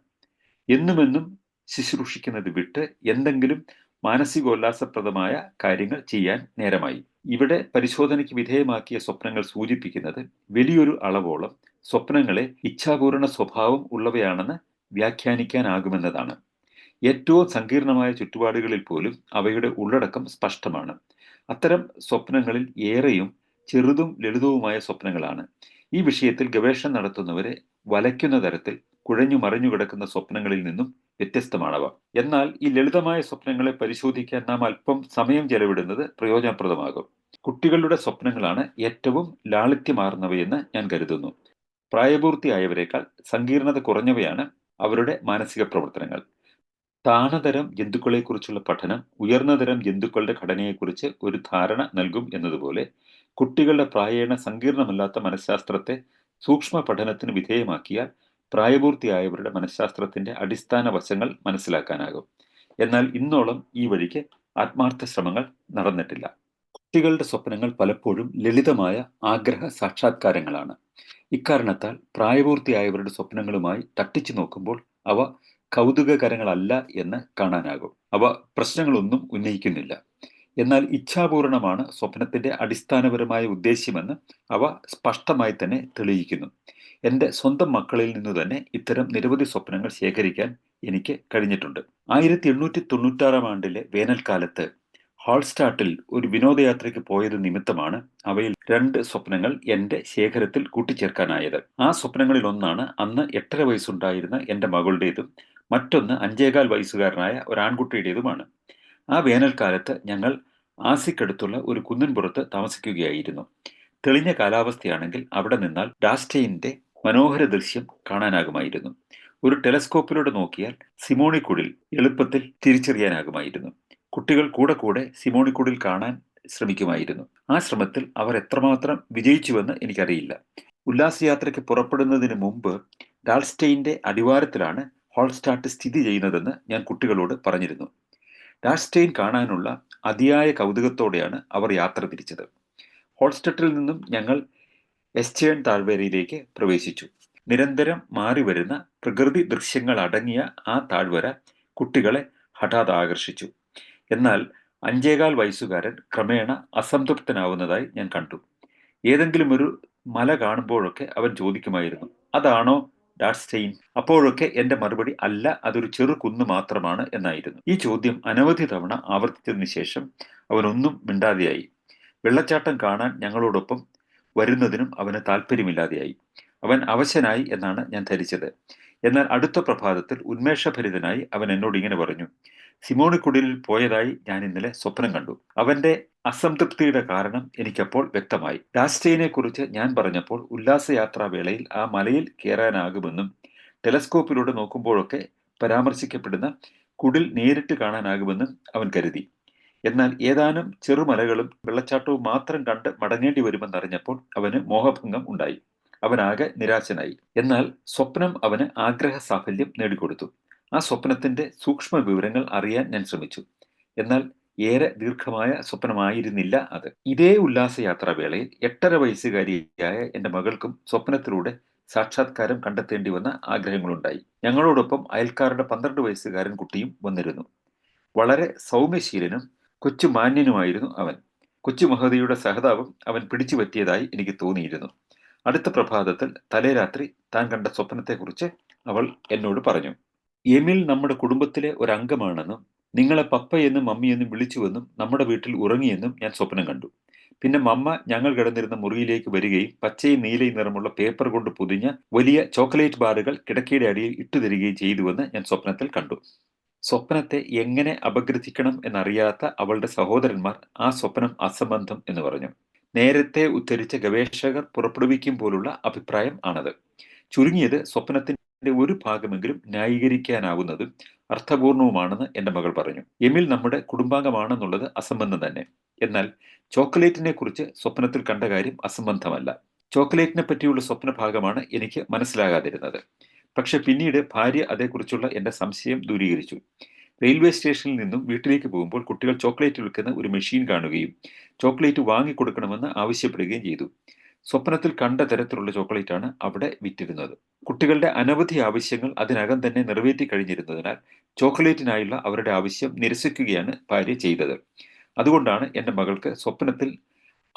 എന്നുമെന്നും ശുശ്രൂഷിക്കുന്നത് വിട്ട് എന്തെങ്കിലും മാനസികോല്ലാസപ്രദമായ കാര്യങ്ങൾ ചെയ്യാൻ നേരമായി. ഇവിടെ പരിശോധനയ്ക്ക് വിധേയമാക്കിയ സ്വപ്നങ്ങൾ സൂചിപ്പിക്കുന്നത് വലിയൊരു അളവോളം സ്വപ്നങ്ങളെ ഇച്ഛാപൂർണ സ്വഭാവം ഉള്ളവയാണെന്ന് വ്യാഖ്യാനിക്കാനാകുമെന്നതാണ്. ഏറ്റവും സങ്കീർണമായ ചുറ്റുപാടുകളിൽ പോലും അവയുടെ ഉള്ളടക്കം സ്പഷ്ടമാണ്. അത്തരം സ്വപ്നങ്ങളിൽ ഏറെയും ചെറുതും ലളിതവുമായ സ്വപ്നങ്ങളാണ്. ഈ വിഷയത്തിൽ ഗവേഷണം നടത്തുന്നവരെ വലയ്ക്കുന്ന തരത്തിൽ കുഴഞ്ഞു മറിഞ്ഞു കിടക്കുന്ന സ്വപ്നങ്ങളിൽ നിന്നും വ്യത്യസ്തമാണവ. എന്നാൽ ഈ ലളിതമായ സ്വപ്നങ്ങളെ പരിശോധിക്കാൻ നാം അല്പം സമയം ചെലവിടുന്നത് പ്രയോജനപ്രദമാകും. കുട്ടികളുടെ സ്വപ്നങ്ങളാണ് ഏറ്റവും ലാളിത്യമാർന്നവയെന്ന് ഞാൻ കരുതുന്നു. പ്രായപൂർത്തിയായവരെക്കാൾ സങ്കീർണത കുറഞ്ഞവയാണ് അവരുടെ മാനസിക പ്രവർത്തനങ്ങൾ. താണതരം ജന്തുക്കളെക്കുറിച്ചുള്ള പഠനം ഉയർന്നതരം ജന്തുക്കളുടെ ഘടനയെക്കുറിച്ച് ഒരു ധാരണ നൽകും എന്നതുപോലെ കുട്ടികളുടെ പ്രായേണ സങ്കീർണമല്ലാത്ത മനഃശാസ്ത്രത്തെ സൂക്ഷ്മ പഠനത്തിന് വിധേയമാക്കിയാൽ പ്രായപൂർത്തിയായവരുടെ മനഃശാസ്ത്രത്തിന്റെ അടിസ്ഥാന വശങ്ങൾ മനസ്സിലാക്കാനാകും. എന്നാൽ ഇന്നോളം ഈ വഴിക്ക് ആത്മാർത്ഥ ശ്രമങ്ങൾ നടന്നിട്ടില്ല. കുട്ടികളുടെ സ്വപ്നങ്ങൾ പലപ്പോഴും ലളിതമായ ആഗ്രഹ സാക്ഷാത്കാരങ്ങളാണ്. ഇക്കാരണത്താൽ പ്രായപൂർത്തിയായവരുടെ സ്വപ്നങ്ങളുമായി തട്ടിച്ചു നോക്കുമ്പോൾ അവ കൗതുകകരങ്ങളല്ല എന്ന് കാണാനാകും. അവ പ്രശ്നങ്ങളൊന്നും ഉന്നയിക്കുന്നില്ല. എന്നാൽ ഇച്ഛാപൂർണമാണ് സ്വപ്നത്തിന്റെ അടിസ്ഥാനപരമായ ഉദ്ദേശ്യമെന്ന് അവ സ്പഷ്ടമായി തന്നെ തെളിയിക്കുന്നു. എന്റെ സ്വന്തം മക്കളിൽ നിന്നു തന്നെ ഇത്തരം നിരവധി സ്വപ്നങ്ങൾ ശേഖരിക്കാൻ എനിക്ക് കഴിഞ്ഞിട്ടുണ്ട്. ആയിരത്തി എണ്ണൂറ്റി തൊണ്ണൂറ്റാറാം ആണ്ടിലെ വേനൽക്കാലത്ത് ഹാൾസ്റ്റാർട്ടിൽ ഒരു വിനോദയാത്രയ്ക്ക് പോയത് നിമിത്തമാണ് അവയിൽ രണ്ട് സ്വപ്നങ്ങൾ എന്റെ ശേഖരത്തിൽ കൂട്ടിച്ചേർക്കാനായത്. ആ സ്വപ്നങ്ങളിൽ ഒന്നാണ് അന്ന് എട്ടര വയസ്സുണ്ടായിരുന്ന എന്റെ മകളുടേതും മറ്റൊന്ന് അഞ്ചേകാൽ വയസ്സുകാരനായ ഒരു ആൺകുട്ടിയുടേതുമാണ് ആ വേനൽക്കാലത്ത് ഞങ്ങൾ ആസിക്കടുത്തുള്ള ഒരു കുന്നിൻപുറത്ത് താമസിക്കുകയായിരുന്നു. തെളിഞ്ഞ കാലാവസ്ഥയാണെങ്കിൽ അവിടെ നിന്നാൽ ഡാസ്റ്റെയിന്റെ മനോഹര ദൃശ്യം കാണാനാകുമായിരുന്നു. ഒരു ടെലസ്കോപ്പിലൂടെ നോക്കിയാൽ സിമോണിക്കുടിൽ എളുപ്പത്തിൽ തിരിച്ചറിയാനാകുമായിരുന്നു. കുട്ടികൾ കൂടെ കൂടെ സിമോണിക്കുടിൽ കാണാൻ ശ്രമിക്കുമായിരുന്നു. ആ ശ്രമത്തിൽ അവർ എത്രമാത്രം വിജയിച്ചുവെന്ന് എനിക്കറിയില്ല. ഉല്ലാസയാത്രയ്ക്ക് പുറപ്പെടുന്നതിന് മുമ്പ് ഡാൾസ്റ്റെയിന്റെ അടിവാരത്തിലാണ് ഹോൾസ്റ്റാർട്ട് സ്ഥിതി ചെയ്യുന്നതെന്ന് ഞാൻ കുട്ടികളോട് പറഞ്ഞിരുന്നു. ഡാൾസ്റ്റെയിൻ കാണാനുള്ള അതിയായ കൗതുകത്തോടെയാണ് അവർ യാത്ര തിരിച്ചത്. ഹോൾസ്റ്റട്ടിൽ നിന്നും ഞങ്ങൾ എസ്റ്റേൺ താഴ്വരയിലേക്ക് പ്രവേശിച്ചു. നിരന്തരം മാറിവരുന്ന പ്രകൃതി ദൃശ്യങ്ങൾ അടങ്ങിയ ആ താഴ്വര കുട്ടികളെ ഹഠാത് ആകർഷിച്ചു. എന്നാൽ അഞ്ചേകാൽ വയസ്സുകാരൻ ക്രമേണ അസംതൃപ്തനാവുന്നതായി ഞാൻ കണ്ടു. ഏതെങ്കിലും ഒരു മല കാണുമ്പോഴൊക്കെ അവൻ ചോദിക്കുമായിരുന്നു അതാണോ ഡാർസ്റ്റെയിൻ അപ്പോഴൊക്കെ എന്റെ മറുപടി അല്ല അതൊരു ചെറു കുന്ന് മാത്രമാണ് എന്നായിരുന്നു. ഈ ചോദ്യം അനവധി തവണ ആവർത്തിച്ചതിന് ശേഷം അവനൊന്നും മിണ്ടാതെയായി. വെള്ളച്ചാട്ടം കാണാൻ ഞങ്ങളോടൊപ്പം വരുന്നതിനും അവന് താല്പര്യമില്ലാതെയായി അവൻ അവശനായി എന്നാണ് ഞാൻ ധരിച്ചത്. എന്നാൽ അടുത്ത പ്രഭാതത്തിൽ ഉന്മേഷഭരിതനായി അവൻ എന്നോട് ഇങ്ങനെ പറഞ്ഞു സിമോണിക്കുടിലിൽ പോയതായി ഞാൻ ഇന്നലെ സ്വപ്നം കണ്ടു. അവന്റെ അസംതൃപ്തിയുടെ കാരണം എനിക്കപ്പോൾ വ്യക്തമായി. ഡാസ്റ്റെയിനെ കുറിച്ച് ഞാൻ പറഞ്ഞപ്പോൾ ഉല്ലാസയാത്രാ വേളയിൽ ആ മലയിൽ കയറാനാകുമെന്നും ടെലസ്കോപ്പിലൂടെ നോക്കുമ്പോഴൊക്കെ പരാമർശിക്കപ്പെടുന്ന കുടിൽ നേരിട്ട് കാണാനാകുമെന്നും അവൻ കരുതി. എന്നാൽ ഏതാനും ചെറുമലകളും വെള്ളച്ചാട്ടവും മാത്രം കണ്ട് മടങ്ങേണ്ടി വരുമെന്നറിഞ്ഞപ്പോൾ അവന് മോഹഭംഗം ഉണ്ടായി. അവനാകെ നിരാശനായി. എന്നാൽ സ്വപ്നം അവന് ആഗ്രഹ സാഫല്യം നേടിക്കൊടുത്തു. ആ സ്വപ്നത്തിന്റെ സൂക്ഷ്മ വിവരങ്ങൾ അറിയാൻ ഞാൻ ശ്രമിച്ചു. എന്നാൽ ഏറെ ദീർഘമായ സ്വപ്നമായിരുന്നില്ല അത്. ഇതേ ഉല്ലാസയാത്രാവേളയിൽ എട്ടര വയസ്സുകാരിയായ എന്റെ മകൾക്കും സ്വപ്നത്തിലൂടെ സാക്ഷാത്കാരം കണ്ടെത്തേണ്ടി വന്ന ആഗ്രഹങ്ങളുണ്ടായി. ഞങ്ങളോടൊപ്പം അയൽക്കാരുടെ പന്ത്രണ്ട് വയസ്സുകാരൻ കുട്ടിയും വന്നിരുന്നു. വളരെ സൗമ്യശീലനും കൊച്ചു മാന്യനുമായിരുന്നു അവൻ. കൊച്ചു മഹതിയുടെ സഹതാപം അവൻ പിടിച്ചു പറ്റിയതായി എനിക്ക് തോന്നിയിരുന്നു. അടുത്ത പ്രഭാതത്തിൽ തലേ രാത്രി താൻ കണ്ട സ്വപ്നത്തെക്കുറിച്ച് അവൾ എന്നോട് പറഞ്ഞു. എമിൽ നമ്മുടെ കുടുംബത്തിലെ ഒരംഗമാണെന്നും നിങ്ങളെ പപ്പ എന്നും മമ്മി എന്നും വിളിച്ചുവെന്നും നമ്മുടെ വീട്ടിൽ ഉറങ്ങിയെന്നും ഞാൻ സ്വപ്നം കണ്ടു. പിന്നെ മമ്മ ഞങ്ങൾ കിടന്നിരുന്ന മുറിയിലേക്ക് വരികയും പച്ചയും നീലയും നിറമുള്ള പേപ്പർ കൊണ്ട് പൊതിഞ്ഞ വലിയ ചോക്ലേറ്റ് ബാറുകൾ കിടക്കയുടെ അടിയിൽ ഇട്ടുതരികയും ചെയ്തുവെന്ന് ഞാൻ സ്വപ്നത്തിൽ കണ്ടു. സ്വപ്നത്തെ എങ്ങനെ അപഗ്രഥിക്കണം എന്നറിയാത്ത അവളുടെ സഹോദരന്മാർ ആ സ്വപ്നം അസംബന്ധം എന്ന് പറഞ്ഞു. നേരത്തെ ഉദ്ധരിച്ച ഗവേഷകർ പുറപ്പെടുവിക്കും പോലുള്ള അഭിപ്രായം ആണത്. ചുരുങ്ങിയത് സ്വപ്നത്തിന്റെ ഒരു ഭാഗമെങ്കിലും ന്യായീകരിക്കാനാവുന്നതും അർത്ഥപൂർണവുമാണെന്ന് എന്റെ മകൾ പറഞ്ഞു. എമിൽ നമ്മുടെ കുടുംബാംഗമാണെന്നുള്ളത് അസംബന്ധം തന്നെ. എന്നാൽ ചോക്ലേറ്റിനെ കുറിച്ച് സ്വപ്നത്തിൽ കണ്ട കാര്യം അസംബന്ധമല്ല. ചോക്ലേറ്റിനെ പറ്റിയുള്ള സ്വപ്ന ഭാഗമാണ് എനിക്ക് മനസ്സിലാകാതിരുന്നത്. പക്ഷെ പിന്നീട് ഭാര്യ അതേക്കുറിച്ചുള്ള എന്റെ സംശയം ദൂരീകരിച്ചു. റെയിൽവേ സ്റ്റേഷനിൽ നിന്നും വീട്ടിലേക്ക് പോകുമ്പോൾ കുട്ടികൾ ചോക്ലേറ്റ് വിൽക്കുന്ന ഒരു മെഷീൻ കാണുകയും ചോക്ലേറ്റ് വാങ്ങിക്കൊടുക്കണമെന്ന് ആവശ്യപ്പെടുകയും ചെയ്തു. സ്വപ്നത്തിൽ കണ്ട തരത്തിലുള്ള ചോക്ലേറ്റാണ് അവിടെ വിറ്റിരുന്നത്. കുട്ടികളുടെ അനവധി ആവശ്യങ്ങൾ അതിനകം തന്നെ നിറവേറ്റി കഴിഞ്ഞിരുന്നതിനാൽ ചോക്ലേറ്റിനായുള്ള അവരുടെ ആവശ്യം നിരസിക്കുകയാണ് ഭാര്യ ചെയ്തത്. അതുകൊണ്ടാണ് എന്റെ മകൾക്ക് സ്വപ്നത്തിൽ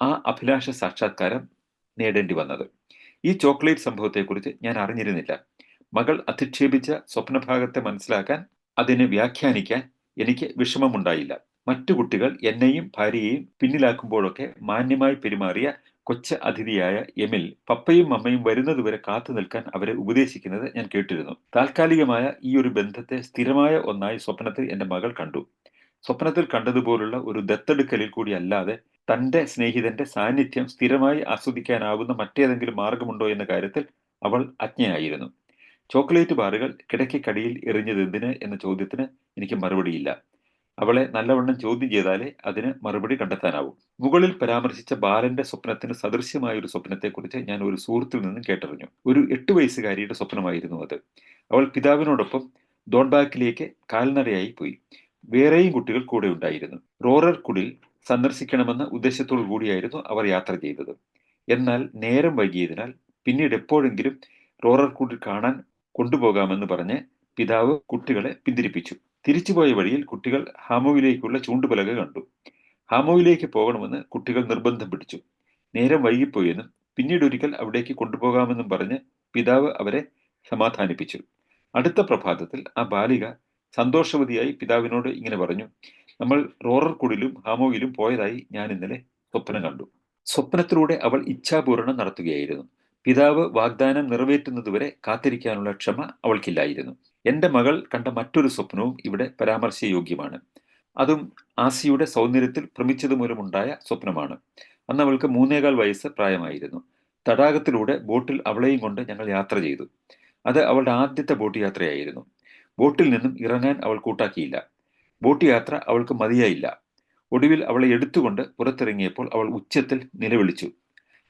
ആ അഭിലാഷ സാക്ഷാത്കാരം നേടേണ്ടി വന്നത്. ഈ ചോക്ലേറ്റ് സംഭവത്തെക്കുറിച്ച് ഞാൻ അറിഞ്ഞിരുന്നില്ല. മകൾ അധിക്ഷേപിച്ച സ്വപ്നഭാഗത്തെ മനസ്സിലാക്കാൻ അതിനെ വ്യാഖ്യാനിക്കാൻ എനിക്ക് വിഷമമുണ്ടായില്ല. മറ്റു കുട്ടികൾ എന്നെയും ഭാര്യയെയും പിന്നിലാക്കുമ്പോഴൊക്കെ മാന്യമായി പെരുമാറിയ കൊച്ച അതിഥിയായ എമിൽ പപ്പയും അമ്മയും വരുന്നതുവരെ കാത്തു നിൽക്കാൻ അവരെ ഉപദേശിക്കുന്നത് ഞാൻ കേട്ടിരുന്നു. താൽക്കാലികമായ ഈ ഒരു ബന്ധത്തെ സ്ഥിരമായ ഒന്നായി സ്വപ്നത്തിൽ എന്റെ മകൾ കണ്ടു. സ്വപ്നത്തിൽ കണ്ടതുപോലുള്ള ഒരു ദത്തെടുക്കലിൽ കൂടി അല്ലാതെ തന്റെ സ്നേഹിതന്റെ സാന്നിധ്യം സ്ഥിരമായി ആസ്വദിക്കാനാവുന്ന മറ്റേതെങ്കിലും മാർഗമുണ്ടോ എന്ന കാര്യത്തിൽ അവൾ അജ്ഞയായിരുന്നു. ചോക്ലേറ്റ് ബാറുകൾ കിടക്കക്കടിയിൽ എറിഞ്ഞതെന്തിന് എന്ന ചോദ്യത്തിന് എനിക്ക് മറുപടിയില്ല. അവളെ നല്ലവണ്ണം ചോദ്യം ചെയ്താലേ അതിന് മറുപടി കണ്ടെത്താനാവൂ. മുകളിൽ പരാമർശിച്ച ബാലന്റെ സ്വപ്നത്തിന് സദൃശ്യമായ ഒരു സ്വപ്നത്തെക്കുറിച്ച് ഞാൻ ഒരു സുഹൃത്തിൽ നിന്നും കേട്ടറിഞ്ഞു. ഒരു എട്ട് വയസ്സുകാരിയുടെ സ്വപ്നമായിരുന്നു അത്. അവൾ പിതാവിനോടൊപ്പം ദോൺബാക്കിലേക്ക് കാൽനടയായി പോയി. വേറെയും കുട്ടികൾ കൂടെ ഉണ്ടായിരുന്നു. റോറർ കുടിൽ സന്ദർശിക്കണമെന്ന ഉദ്ദേശത്തോടു കൂടിയായിരുന്നു അവർ യാത്ര ചെയ്തത്. എന്നാൽ നേരം വൈകിയതിനാൽ പിന്നീട് എപ്പോഴെങ്കിലും റോറർ കുടിൽ കാണാൻ കൊണ്ടുപോകാമെന്ന് പറഞ്ഞ് പിതാവ് കുട്ടികളെ പിന്തിരിപ്പിച്ചു. തിരിച്ചുപോയ വഴിയിൽ കുട്ടികൾ ഹാമോയിലേക്കുള്ള ചൂണ്ടുപലക കണ്ടു. ഹാമോയിലേക്ക് പോകണമെന്ന് കുട്ടികൾ നിർബന്ധം പിടിച്ചു. നേരം വൈകിപ്പോയെന്നും പിന്നീട് ഒരിക്കൽ അവിടേക്ക് കൊണ്ടുപോകാമെന്നും പറഞ്ഞ് പിതാവ് അവരെ സമാധാനിപ്പിച്ചു. അടുത്ത പ്രഭാതത്തിൽ ആ ബാലിക സന്തോഷവതിയായി പിതാവിനോട് ഇങ്ങനെ പറഞ്ഞു നമ്മൾ റോറർ കുടിലും ഹാമോയിലും പോയതായി ഞാൻ ഇന്നലെ സ്വപ്നം കണ്ടു. സ്വപ്നത്തിലൂടെ അവൾ ഇച്ഛാപൂരണം നടത്തുകയായിരുന്നു. പിതാവ് വാഗ്ദാനം നിറവേറ്റുന്നതുവരെ കാത്തിരിക്കാനുള്ള ക്ഷമ അവൾക്കില്ലായിരുന്നു. എന്റെ മകൾ കണ്ട മറ്റൊരു സ്വപ്നവും ഇവിടെ പരാമർശയോഗ്യമാണ്. അതും ആസിയുടെ സൗന്ദര്യത്തിൽ ഭ്രമിച്ചത് മൂലമുണ്ടായ സ്വപ്നമാണ്. അന്ന് അവൾക്ക് മൂന്നേകാൽ വയസ്സ് പ്രായമായിരുന്നു. തടാകത്തിലൂടെ ബോട്ടിൽ അവളെയും കൊണ്ട് ഞങ്ങൾ യാത്ര ചെയ്തു. അത് അവളുടെ ആദ്യത്തെ ബോട്ട് യാത്രയായിരുന്നു ബോട്ടിൽ നിന്നും ഇറങ്ങാൻ അവൾ കൂട്ടാക്കിയില്ല. ബോട്ട് യാത്ര അവൾക്ക് മതിയായില്ല. ഒടുവിൽ അവളെ എടുത്തുകൊണ്ട് പുറത്തിറങ്ങിയപ്പോൾ അവൾ ഉച്ചത്തിൽ നിലവിളിച്ചു.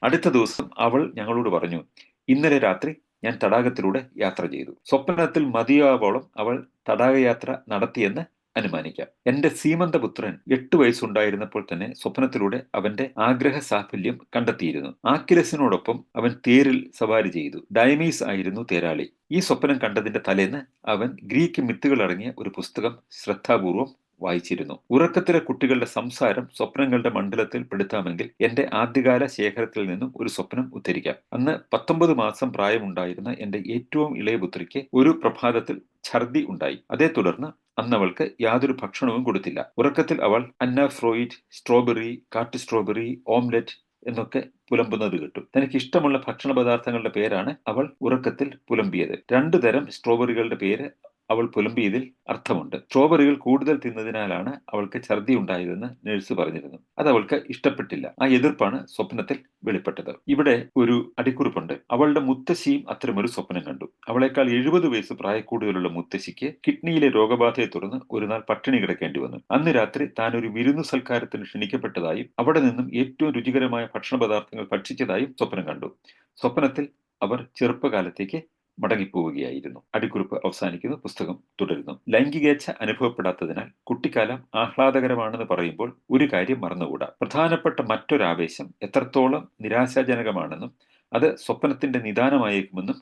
അടുത്ത ദിവസം അവൾ ഞങ്ങളോട് പറഞ്ഞു ഇന്നലെ രാത്രി ഞാൻ തടാകത്തിലൂടെ യാത്ര ചെയ്തു. സ്വപ്നത്തിൽ മതിയാവോളം അവൾ തടാകയാത്ര നടത്തിയെന്ന് അനുമാനിക്കാം. എന്റെ സീമന്തപുത്രൻ എട്ട് വയസ്സുണ്ടായിരുന്നപ്പോൾ തന്നെ സ്വപ്നത്തിലൂടെ അവന്റെ ആഗ്രഹ സാഫല്യം കണ്ടെത്തിയിരുന്നു. ആക്കിലസിനോടൊപ്പം അവൻ തേരിൽ സവാരി ചെയ്തു. ഡയമീസ് ആയിരുന്നു തേരാളി. ഈ സ്വപ്നം കണ്ടതിന്റെ തലേന്ന് അവൻ ഗ്രീക്ക് മിത്തുകൾ അടങ്ങിയ ഒരു പുസ്തകം ശ്രദ്ധാപൂർവം വായിച്ചിരുന്നു. ഉറക്കത്തിലെ കുട്ടികളുടെ സംസാരം സ്വപ്നങ്ങളുടെ മണ്ഡലത്തിൽ പെടുത്താമെങ്കിൽ എന്റെ ആദ്യകാല ശേഖരത്തിൽ നിന്നും ഒരു സ്വപ്നം ഉദ്ധരിക്കാം. അന്ന് പത്തൊമ്പത് മാസം പ്രായമുണ്ടായിരുന്ന എന്റെ ഏറ്റവും ഇളയ പുത്രിക്ക് ഒരു പ്രഭാതത്തിൽ ഛർദി ഉണ്ടായി. അതേ തുടർന്ന് അന്ന് അവൾക്ക് യാതൊരു ഭക്ഷണവും കൊടുത്തില്ല. ഉറക്കത്തിൽ അവൾ അന്ന ഫ്രോയിഡ് സ്ട്രോബെറി കാട്ടു സ്ട്രോബെറി ഓംലെറ്റ് എന്നൊക്കെ പുലമ്പുന്നത് കിട്ടും. തനിക്ക് ഇഷ്ടമുള്ള ഭക്ഷണ പദാർത്ഥങ്ങളുടെ പേരാണ് അവൾ ഉറക്കത്തിൽ പുലമ്പിയത്. രണ്ടു തരം സ്ട്രോബെറികളുടെ പേര് അവൾ പുലമ്പിയതിൽ അർത്ഥമുണ്ട്. സ്ട്രോബെറികൾ കൂടുതൽ തിന്നതിനാലാണ് അവൾക്ക് ഛർദി ഉണ്ടായതെന്ന് നഴ്സ് പറഞ്ഞിരുന്നു. അത് അവൾക്ക് ഇഷ്ടപ്പെട്ടില്ല. ആ എതിർപ്പാണ് സ്വപ്നത്തിൽ വെളിപ്പെട്ടത്. ഇവിടെ ഒരു അടിക്കുറിപ്പുണ്ട്. അവളുടെ മുത്തശ്ശിയും അത്തരമൊരു സ്വപ്നം കണ്ടു. അവളെക്കാൾ എഴുപത് വയസ്സ് പ്രായക്കൂടുതലുള്ള മുത്തശ്ശിക്ക് കിഡ്നിയിലെ രോഗബാധയെ തുടർന്ന് ഒരു നാൾ പട്ടിണി കിടക്കേണ്ടി വന്നു. അന്ന് രാത്രി താൻ ഒരു വിരുന്നു സൽക്കാരത്തിന് ക്ഷണിക്കപ്പെട്ടതായും അവിടെ നിന്നും ഏറ്റവും രുചികരമായ ഭക്ഷണ പദാർത്ഥങ്ങൾ ഭക്ഷിച്ചതായും സ്വപ്നം കണ്ടു. സ്വപ്നത്തിൽ അവർ ചെറുപ്പകാലത്തേക്ക് മടങ്ങിപ്പോവുകയായിരുന്നു. അടിക്കുറിപ്പ് അവസാനിക്കുന്നു പുസ്തകം തുടരുന്നു. ലൈംഗികേച്ഛ അനുഭവപ്പെടാത്തതിനാൽ കുട്ടിക്കാലം ആഹ്ലാദകരമാണെന്ന് പറയുമ്പോൾ ഒരു കാര്യം മറന്നുകൂടാ. പ്രധാനപ്പെട്ട മറ്റൊരാവേശം എത്രത്തോളം നിരാശാജനകമാണെന്നും അത് സ്വപ്നത്തിന്റെ നിദാനമായേക്കുമെന്നും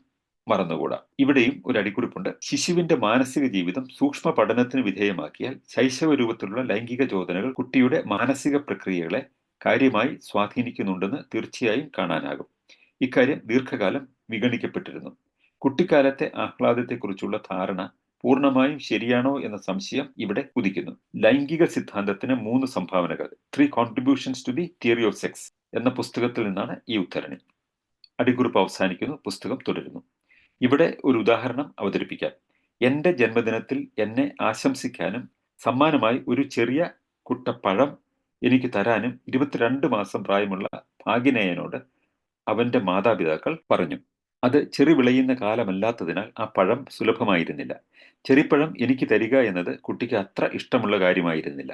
മറന്നുകൂടാ. ഇവിടെയും ഒരു അടിക്കുറിപ്പുണ്ട്. ശിശുവിന്റെ മാനസിക ജീവിതം സൂക്ഷ്മ പഠനത്തിന് വിധേയമാക്കിയാൽ ശൈശവ രൂപത്തിലുള്ള ലൈംഗിക ചോദനകൾ കുട്ടിയുടെ മാനസിക പ്രക്രിയകളെ കാര്യമായി സ്വാധീനിക്കുന്നുണ്ടെന്ന് തീർച്ചയായും കാണാനാകും. ഇക്കാര്യം ദീർഘകാലം വിഗണിക്കപ്പെട്ടിരുന്നു. കുട്ടിക്കാലത്തെ ആഹ്ലാദത്തെക്കുറിച്ചുള്ള ധാരണ പൂർണമായും ശരിയാണോ എന്ന സംശയം ഇവിടെ ഉദിക്കുന്നു. ലൈംഗിക സിദ്ധാന്തത്തിന് മൂന്ന് സംഭാവനകൾ. Three contributions to the theory of sex എന്ന പുസ്തകത്തിൽ നിന്നാണ് ഈ ഉദ്ധരണി. അടിക്കുറിപ്പ് അവസാനിക്കുന്നു പുസ്തകം തുടരുന്നു. ഇവിടെ ഒരു ഉദാഹരണം അവതരിപ്പിക്കാം. എന്റെ ജന്മദിനത്തിൽ എന്നെ ആശംസിക്കാനും സമ്മാനമായി ഒരു ചെറിയ കുട്ടപ്പഴം എനിക്ക് തരാനും ഇരുപത്തിരണ്ട് മാസം പ്രായമുള്ള ഭാഗിനേയനോട് അവന്റെ മാതാപിതാക്കൾ പറഞ്ഞു. അത് ചെറി വിളയുന്ന കാലമല്ലാത്തതിനാൽ ആ പഴം സുലഭമായിരുന്നില്ല. ചെറിപ്പഴം എനിക്ക് തരിക എന്നത് കുട്ടിക്ക് അത്ര ഇഷ്ടമുള്ള കാര്യമായിരുന്നില്ല.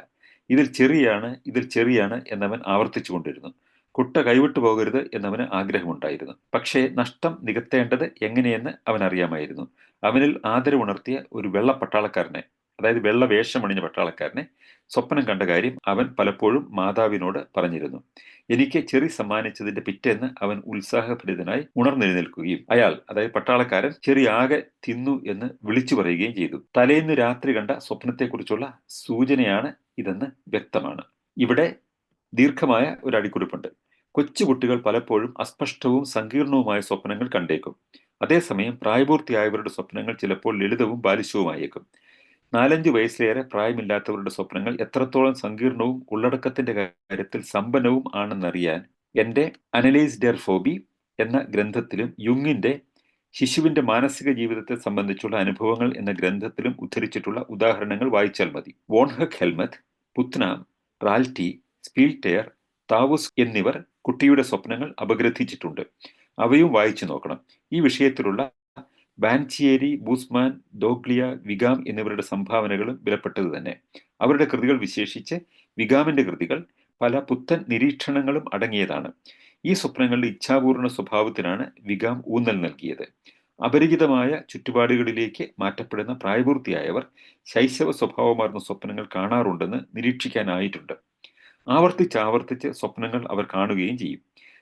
ഇതിൽ ചെറിയാണ് ഇതിൽ ചെറിയാണ് എന്നവൻ ആവർത്തിച്ചു കൊണ്ടിരുന്നു. കുട്ട കൈവിട്ടു പോകരുത് എന്നവന് ആഗ്രഹമുണ്ടായിരുന്നു. പക്ഷേ നഷ്ടം നികത്തേണ്ടത് എങ്ങനെയെന്ന് അവൻ അറിയാമായിരുന്നു അവനിൽ ആദരവുണർത്തിയ ഒരു വെള്ള പട്ടാളക്കാരനെ അതായത് വെള്ള വേഷമണിഞ്ഞ പട്ടാളക്കാരനെ സ്വപ്നം കണ്ട കാര്യം അവൻ പലപ്പോഴും മാതാവിനോട് പറഞ്ഞിരുന്നു. എനിക്ക് ചെറി സമ്മാനിച്ചതിന്റെ പിറ്റേന്ന് അവൻ ഉത്സാഹഭരിതനായി ഉണർന്നെഴുന്നേൽക്കുകയും അയാൾ അതായത് പട്ടാളക്കാരൻ ചെറി ആകെ തിന്നു എന്ന് വിളിച്ചു പറയുകയും ചെയ്തു. തലേന്ന് രാത്രി കണ്ട സ്വപ്നത്തെക്കുറിച്ചുള്ള സൂചനയാണ് ഇതെന്ന് വ്യക്തമാണ്. ഇവിടെ ദീർഘമായ ഒരു അടിക്കുറിപ്പുണ്ട്. കൊച്ചുകുട്ടികൾ പലപ്പോഴും അസ്പഷ്ടവും സങ്കീർണവുമായ സ്വപ്നങ്ങൾ കണ്ടേക്കും. അതേസമയം പ്രായപൂർത്തിയായവരുടെ സ്വപ്നങ്ങൾ ചിലപ്പോൾ ലളിതവും ബാലിശവുമായേക്കും. നാലഞ്ച് വയസ്സിലേറെ പ്രായമില്ലാത്തവരുടെ സ്വപ്നങ്ങൾ എത്രത്തോളം സങ്കീർണവും ഉള്ളടക്കത്തിന്റെ കാര്യത്തിൽ സമ്പന്നവും ആണെന്നറിയാൻ എന്റെ അനലൈസ് ഡെർ ഫോബി എന്ന ഗ്രന്ഥത്തിലും യുങ്ങിന്റെ ശിശുവിന്റെ മാനസിക ജീവിതത്തെ സംബന്ധിച്ചുള്ള അനുഭവങ്ങൾ എന്ന ഗ്രന്ഥത്തിലും ഉദ്ധരിച്ചിട്ടുള്ള ഉദാഹരണങ്ങൾ വായിച്ചാൽ മതി. വോൺഹക് ഹെൽമത്ത് പുത്നാം റാൽറ്റി സ്പീൽറ്റെയർ താവുസ് എന്നിവർ കുട്ടിയുടെ സ്വപ്നങ്ങൾ അപഗ്രഥിച്ചിട്ടുണ്ട്. അവയും വായിച്ചു നോക്കണം. ഈ വിഷയത്തിലുള്ള ബാൻചിയേരി ബൂസ്മാൻ ദോഗ്ലിയ വിഗാം എന്നിവരുടെ സംഭാവനകളും വിലപ്പെട്ടത് തന്നെ. അവരുടെ കൃതികൾ വിശേഷിച്ച് വിഗാമിന്റെ കൃതികൾ പല പുത്തൻ നിരീക്ഷണങ്ങളും അടങ്ങിയതാണ്. ഈ സ്വപ്നങ്ങളുടെ ഇച്ഛാപൂർണ സ്വഭാവത്തിനാണ് വിഗാം ഊന്നൽ നൽകിയത്. അപരിചിതമായ ചുറ്റുപാടുകളിലേക്ക് മാറ്റപ്പെടുന്ന പ്രായപൂർത്തിയായവർ ശൈശവ സ്വഭാവമാർന്ന സ്വപ്നങ്ങൾ കാണാറുണ്ടെന്ന് നിരീക്ഷിക്കാനായിട്ടുണ്ട്. ആവർത്തിച്ചാവർത്തിച്ച് സ്വപ്നങ്ങൾ അവർ കാണുകയും ചെയ്യും.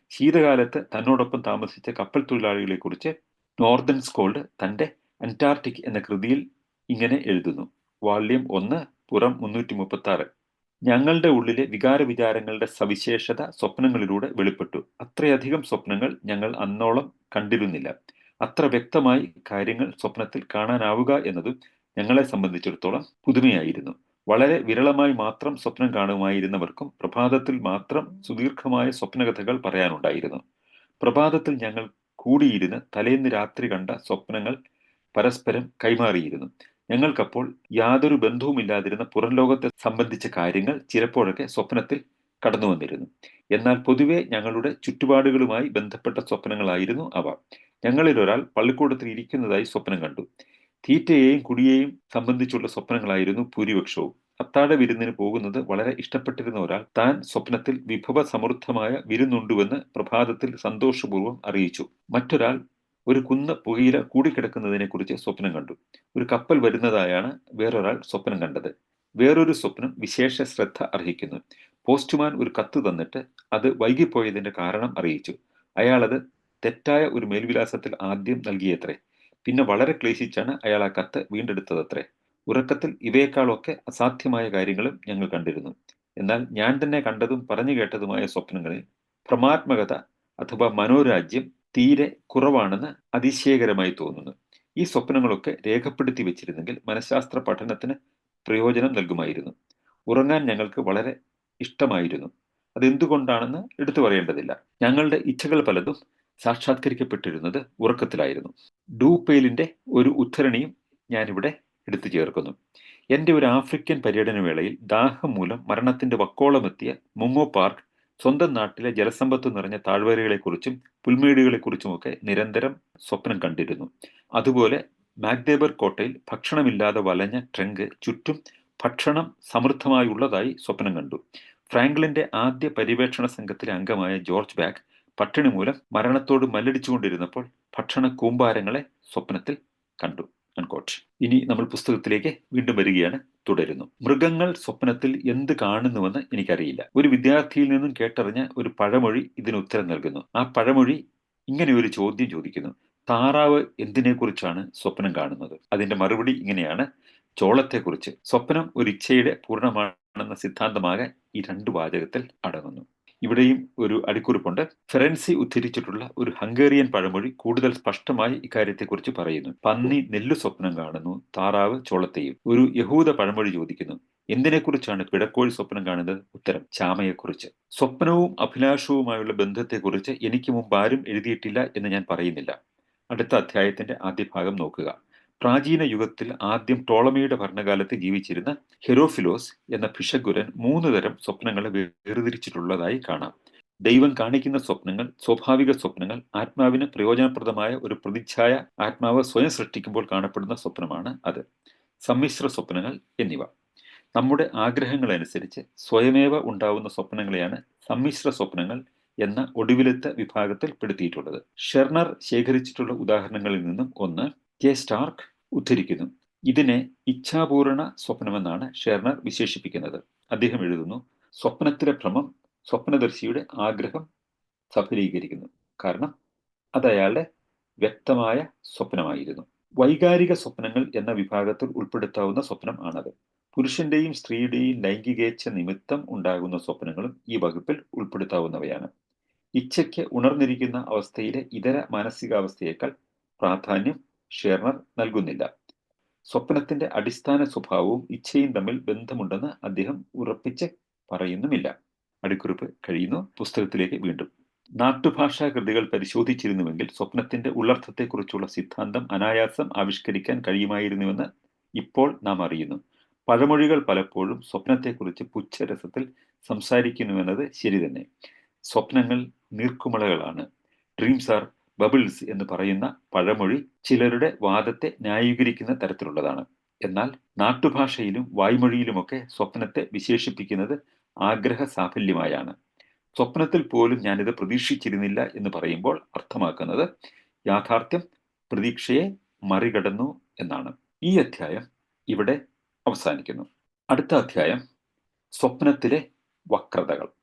ശീതകാലത്ത് തന്നോടൊപ്പം താമസിച്ച കപ്പൽ തൊഴിലാളികളെക്കുറിച്ച് നോർദേൺ സ്കോൾഡ് തന്റെ അന്റാർട്ടിക് എന്ന കൃതിയിൽ ഇങ്ങനെ എഴുതുന്നു. വാല്യം ഒന്ന് പുറം മുന്നൂറ്റി മുപ്പത്തി ആറ് ഞങ്ങളുടെ ഉള്ളിലെ വികാര വിചാരങ്ങളുടെ സവിശേഷത സ്വപ്നങ്ങളിലൂടെ വെളിപ്പെട്ടു. അത്രയധികം സ്വപ്നങ്ങൾ ഞങ്ങൾ അന്നോളം കണ്ടിരുന്നില്ല. അത്ര വ്യക്തമായി കാര്യങ്ങൾ സ്വപ്നത്തിൽ കാണാനാവുക എന്നതും ഞങ്ങളെ സംബന്ധിച്ചിടത്തോളം പുതുമയായിരുന്നു. വളരെ വിരളമായി മാത്രം സ്വപ്നം കാണുമായിരുന്നവർക്കും പ്രഭാതത്തിൽ മാത്രം സുദീർഘമായ സ്വപ്നകഥകൾ പറയാനുണ്ടായിരുന്നു. പ്രഭാതത്തിൽ ഞങ്ങൾ കൂടിയിരുന്ന് തലേന്ന് രാത്രി കണ്ട സ്വപ്നങ്ങൾ പരസ്പരം കൈമാറിയിരുന്നു. ഞങ്ങൾക്കപ്പോൾ യാതൊരു ബന്ധവുമില്ലാതിരുന്ന പുറം ലോകത്തെ സംബന്ധിച്ച കാര്യങ്ങൾ ചിലപ്പോഴൊക്കെ സ്വപ്നത്തിൽ കടന്നു വന്നിരുന്നു. എന്നാൽ പൊതുവെ ഞങ്ങളുടെ ചുറ്റുപാടുകളുമായി ബന്ധപ്പെട്ട സ്വപ്നങ്ങളായിരുന്നു അവ. ഞങ്ങളിൽ ഒരാൾ പള്ളിക്കൂടത്തിൽ ഇരിക്കുന്നതായി സ്വപ്നം കണ്ടു. തീറ്റയെയും കുടിയേയും സംബന്ധിച്ചുള്ള സ്വപ്നങ്ങളായിരുന്നു ഭൂരിപക്ഷവും. അത്താഴ വിരുന്നിന് പോകുന്നത് വളരെ ഇഷ്ടപ്പെട്ടിരുന്ന ഒരാൾ താൻ സ്വപ്നത്തിൽ വിഭവ സമൃദ്ധമായ വിരുന്നുണ്ടുവെന്ന് പ്രഭാതത്തിൽ സന്തോഷപൂർവം അറിയിച്ചു. മറ്റൊരാൾ ഒരു കുന്ന് പുകയില കൂടിക്കിടക്കുന്നതിനെക്കുറിച്ച് സ്വപ്നം കണ്ടു. ഒരു കപ്പൽ വരുന്നതായാണ് വേറൊരാൾ സ്വപ്നം കണ്ടത്. വേറൊരു സ്വപ്നം വിശേഷ ശ്രദ്ധ അർഹിക്കുന്നു. പോസ്റ്റ്മാൻ ഒരു കത്ത് തന്നിട്ട് അത് വൈകിപ്പോയതിന്റെ കാരണം അറിയിച്ചു. അയാളത് തെറ്റായ ഒരു മേൽവിലാസത്തിൽ ആദ്യം നൽകിയത്രേ. പിന്നെ വളരെ ക്ലേശിച്ചാണ് അയാൾ ആ കത്ത് വീണ്ടെടുത്തതത്രേ. ഉറക്കത്തിൽ ഇവയെക്കാളൊക്കെ അസാധ്യമായ കാര്യങ്ങളും ഞങ്ങൾ കണ്ടിരുന്നു. എന്നാൽ ഞാൻ തന്നെ കണ്ടതും പറഞ്ഞു കേട്ടതുമായ സ്വപ്നങ്ങളിൽ ഭ്രമാത്മകത അഥവാ മനോരാജ്യം തീരെ കുറവാണെന്ന് അതിശയകരമായി തോന്നുന്നു. ഈ സ്വപ്നങ്ങളൊക്കെ രേഖപ്പെടുത്തി വെച്ചിരുന്നെങ്കിൽ മനഃശാസ്ത്ര പഠനത്തിന് പ്രയോജനം നൽകുമായിരുന്നു. ഉറങ്ങാൻ ഞങ്ങൾക്ക് വളരെ ഇഷ്ടമായിരുന്നു. അതെന്തുകൊണ്ടാണെന്ന് എടുത്തു പറയേണ്ടതില്ല. ഞങ്ങളുടെ ഇച്ഛകൾ പലതും സാക്ഷാത്കരിക്കപ്പെട്ടിരുന്നത് ഉറക്കത്തിലായിരുന്നു. ഡൂപെയിലിന്റെ ഒരു ഉദ്ധരണിയും ഞാനിവിടെ എടുത്തു ചേർക്കുന്നു. എന്റെ ഒരു ആഫ്രിക്കൻ പര്യടന വേളയിൽ ദാഹം മൂലം മരണത്തിന്റെ വക്കോളമെത്തിയ മുങ്ങോ പാർക്ക് സ്വന്തം നാട്ടിലെ ജലസമ്പത്ത് നിറഞ്ഞ താഴ്വരകളെക്കുറിച്ചും പുൽമേടുകളെക്കുറിച്ചുമൊക്കെ നിരന്തരം സ്വപ്നം കണ്ടിരുന്നു. അതുപോലെ മാഗ്ദേബർ കോട്ടയിൽ ഭക്ഷണമില്ലാതെ വലഞ്ഞ ട്രങ്ക് ചുറ്റും ഭക്ഷണം സമൃദ്ധമായി ഉള്ളതായി സ്വപ്നം കണ്ടു. ഫ്രാങ്ക്ലിന്റെ ആദ്യ പര്യവേക്ഷണ സംഘത്തിലെ അംഗമായ ജോർജ് ബാഗ് പട്ടിണി മൂലം മരണത്തോട് മല്ലടിച്ചുകൊണ്ടിരുന്നപ്പോൾ ഭക്ഷണ കൂമ്പാരങ്ങളെ സ്വപ്നത്തിൽ കണ്ടു. അൺകോട്ട് ഇനി നമ്മൾ പുസ്തകത്തിലേക്ക് വീണ്ടും വരികയാണ് തുടരുന്നു. മൃഗങ്ങൾ സ്വപ്നത്തിൽ എന്ത് കാണുന്നുവെന്ന് എനിക്കറിയില്ല. ഒരു വിദ്യാർത്ഥിയിൽ നിന്നും കേട്ടറിഞ്ഞ ഒരു പഴമൊഴി ഇതിന് ഉത്തരം നൽകുന്നു. ആ പഴമൊഴി ഇങ്ങനെ ഒരു ചോദ്യം ചോദിക്കുന്നു. താറാവ് എന്തിനെക്കുറിച്ചാണ് സ്വപ്നം കാണുന്നത്? അതിന്റെ മറുപടി ഇങ്ങനെയാണ്. ചോളത്തെക്കുറിച്ച്. സ്വപ്നം ഒരു ഇച്ഛയുടെ പൂർണമാണെന്ന സിദ്ധാന്തമാകാൻ ഈ രണ്ട് വാചകത്തിൽ അടങ്ങുന്നു. ഇവിടെയും ഒരു അടിക്കുറിപ്പുണ്ട്. ഫെറൻസി ഉദ്ധരിച്ചിട്ടുള്ള ഒരു ഹംഗേറിയൻ പഴമൊഴി കൂടുതൽ സ്പഷ്ടമായി ഇക്കാര്യത്തെക്കുറിച്ച് പറയുന്നു. പന്നി നെല്ലു സ്വപ്നം കാണുന്നു താറാവ് ചോളത്തെയും. ഒരു യഹൂദ പഴമൊഴി ചോദിക്കുന്നു എന്തിനെക്കുറിച്ചാണ് പിടക്കോഴി സ്വപ്നം കാണുന്നത്? ഉത്തരം ചാമയെക്കുറിച്ച്. സ്വപ്നവും അഭിലാഷവുമായുള്ള ബന്ധത്തെക്കുറിച്ച് എനിക്ക് മുമ്പ് ആരും എഴുതിയിട്ടില്ല എന്ന് ഞാൻ പറയുന്നില്ല. അടുത്ത അധ്യായത്തിന്റെ ആദ്യ ഭാഗം നോക്കുക. പ്രാചീന യുഗത്തിൽ ആദ്യം ടോളമിയുടെ ഭരണകാലത്ത് ജീവിച്ചിരുന്ന ഹെറോഫിലോസ് എന്ന ഭിഷഗുരൻ മൂന്ന് തരം സ്വപ്നങ്ങളെ വേർതിരിച്ചിട്ടുള്ളതായി കാണാം. ദൈവം കാണിക്കുന്ന സ്വപ്നങ്ങൾ സ്വാഭാവിക സ്വപ്നങ്ങൾ ആത്മാവിന് പ്രയോജനപ്രദമായ ഒരു പ്രതിച്ഛായ ആത്മാവ് സ്വയം സൃഷ്ടിക്കുമ്പോൾ കാണപ്പെടുന്ന സ്വപ്നമാണ് അത്. സമ്മിശ്ര സ്വപ്നങ്ങൾ എന്നിവ. നമ്മുടെ ആഗ്രഹങ്ങൾ അനുസരിച്ച് സ്വയമേവ ഉണ്ടാവുന്ന സ്വപ്നങ്ങളെയാണ് സമ്മിശ്ര സ്വപ്നങ്ങൾ എന്ന ഒടുവിലത്തെ വിഭാഗത്തിൽ പെടുത്തിയിട്ടുള്ളത്. ഷെർണർ ശേഖരിച്ചിട്ടുള്ള ഉദാഹരണങ്ങളിൽ നിന്നും ഒന്ന് കെ സ്റ്റാർക്ക് ഉദ്ധരിക്കുന്നു. ഇതിനെ ഇച്ഛാപൂർണ സ്വപ്നമെന്നാണ് ഷെർണർ വിശേഷിപ്പിക്കുന്നത്. അദ്ദേഹം എഴുതുന്നു സ്വപ്നത്തിലെ ഭ്രമം സ്വപ്നദർശിയുടെ ആഗ്രഹം സഫലീകരിക്കുന്നു. കാരണം അത് അയാളുടെ വ്യക്തമായ സ്വപ്നമായിരുന്നു. വൈകാരിക സ്വപ്നങ്ങൾ എന്ന വിഭാഗത്തിൽ ഉൾപ്പെടുത്താവുന്ന സ്വപ്നം ആണത്. പുരുഷന്റെയും സ്ത്രീയുടെയും ലൈംഗികേച്ഛ നിമിത്തം ഉണ്ടാകുന്ന സ്വപ്നങ്ങളും ഈ വകുപ്പിൽ ഉൾപ്പെടുത്താവുന്നവയാണ്. ഇച്ഛയ്ക്ക് ഉണർന്നിരിക്കുന്ന അവസ്ഥയിലെ ഇതര മാനസികാവസ്ഥയേക്കാൾ പ്രാധാന്യം ഷെർണർ നൽകുന്നില്ല. സ്വപ്നത്തിന്റെ അടിസ്ഥാന സ്വഭാവവും ഇച്ഛയും തമ്മിൽ ബന്ധമുണ്ടെന്ന് അദ്ദേഹം ഉറപ്പിച്ച് പറയുന്നുമില്ല. അടിക്കുറിപ്പ് കഴിയുന്നു. പുസ്തകത്തിലേക്ക് വീണ്ടും. നാട്ടുഭാഷാ കൃതികൾ പരിശോധിച്ചിരുന്നുവെങ്കിൽ സ്വപ്നത്തിന്റെ ഉള്ളർത്ഥത്തെക്കുറിച്ചുള്ള സിദ്ധാന്തം അനായാസം ആവിഷ്കരിക്കാൻ കഴിയുമായിരുന്നുവെന്ന് ഇപ്പോൾ നാം അറിയുന്നു. പഴമൊഴികൾ പലപ്പോഴും സ്വപ്നത്തെക്കുറിച്ച് പുച്ഛരസത്തിൽ സംസാരിക്കുന്നുവെന്നത് ശരി തന്നെ സ്വപ്നങ്ങൾ നീർക്കുമളകളാണ് ഡ്രീംസ് ആർ ബബിൾസ് എന്ന് പറയുന്ന പഴമൊഴി ചിലരുടെ വാദത്തെ ന്യായീകരിക്കുന്ന തരത്തിലുള്ളതാണ്. എന്നാൽ നാട്ടുഭാഷയിലും വായ്മൊഴിയിലുമൊക്കെ സ്വപ്നത്തെ വിശേഷിപ്പിക്കുന്നത് ആഗ്രഹ സാഫല്യമായാണ് സ്വപ്നത്തിൽ പോലും ഞാനിത് പ്രതീക്ഷിച്ചിരുന്നില്ല എന്ന് പറയുമ്പോൾ അർത്ഥമാക്കുന്നത് യാഥാർത്ഥ്യം പ്രതീക്ഷയെ മറികടന്നു എന്നാണ്. ഈ അധ്യായം ഇവിടെ അവസാനിക്കുന്നു. അടുത്ത അധ്യായം സ്വപ്നത്തിലെ വക്രതകൾ.